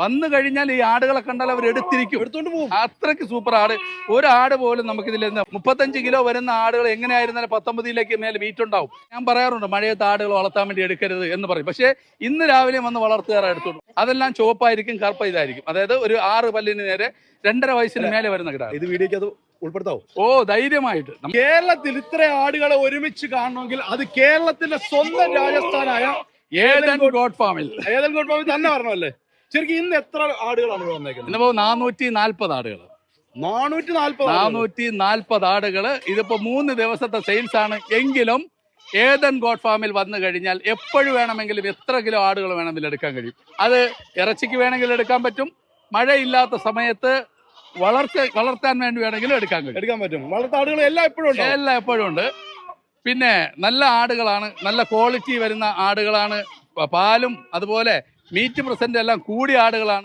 വന്നു കഴിഞ്ഞാൽ ഈ ആടുകളെ കണ്ടാൽ അവർ എടുത്തിരിക്കും. എടുത്തോണ്ട് പോകും. അത്രയ്ക്ക് സൂപ്പർ ആട്. ഒരു ആട് പോലും നമുക്ക് ഇതിൽ മുപ്പത്തഞ്ച് കിലോ വരുന്ന ആടുകൾ എങ്ങനെയായിരുന്നാലും പത്തൊമ്പതിലേക്ക് മേലെ മീറ്റ് ഉണ്ടാവും. ഞാൻ പറയാറുണ്ട് മഴയത്ത് ആടുകൾ വളർത്താൻ വേണ്ടി എടുക്കരുത് എന്ന് പറയും. പക്ഷേ ഇന്ന് രാവിലെ വന്ന് വളർത്തുകാരെ എടുത്തോളൂ അതെല്ലാം ചുവപ്പായിരിക്കും കറുപ്പ ഇതായിരിക്കും അതായത് ഒരു ആറ് പല്ലിന് നേരെ രണ്ടര വയസ്സിന് മേലെ വരുന്ന കിടാ ഇത് വീഡിയോക്ക് അത് ഉൾപ്പെടുത്താവോ? ഓ ധൈര്യമായിട്ട്. കേരളത്തിൽ ഇത്ര ആടുകളെ ഒരുമിച്ച് കാണണമെങ്കിൽ അത് കേരളത്തിന്റെ സ്വന്തം രാജസ്ഥാനായ ഏതൻ ഗോഡ് ഫാമിൽ. ഏതൻ ഗോഡ് ഫാമിൽ തന്നെ പറഞ്ഞല്ലേ ശരിക്കും ഇന്ന് എത്ര ആടുകളാണ് വന്നേക്കുന്നത്? ഇന്നിപ്പോ നാനൂറ്റി നാല്പത് ആടുകൾ നാനൂറ്റി നാല്പത് നാനൂറ്റി നാല്പത് ആടുകൾ. ഇതിപ്പോ മൂന്ന് ദിവസത്തെ സെയിൽസ് ആണ്. എങ്കിലും ഏതൻ ഗോഡ് ഫാമിൽ വന്നു കഴിഞ്ഞാൽ എപ്പോഴും വേണമെങ്കിലും എത്ര കിലോ ആടുകൾ വേണമെങ്കിലും എടുക്കാൻ കഴിയും. അത് ഇറച്ചിക്ക് വേണമെങ്കിലും എടുക്കാൻ പറ്റും. മഴയില്ലാത്ത സമയത്ത് വളർച്ച വളർത്താൻ വേണ്ടി വേണമെങ്കിലും എടുക്കാൻ കഴിയും. എടുക്കാൻ പറ്റും. വളർത്ത ആടുകൾ എല്ലാം എപ്പോഴും ഉണ്ട്? എല്ലാം എപ്പോഴും ഉണ്ട്. പിന്നെ നല്ല ആടുകളാണ്. നല്ല ക്വാളിറ്റി വരുന്ന ആടുകളാണ്. പാലും അതുപോലെ മീറ്റ് പ്രസന്റ് എല്ലാം കൂടിയ ആടുകളാണ്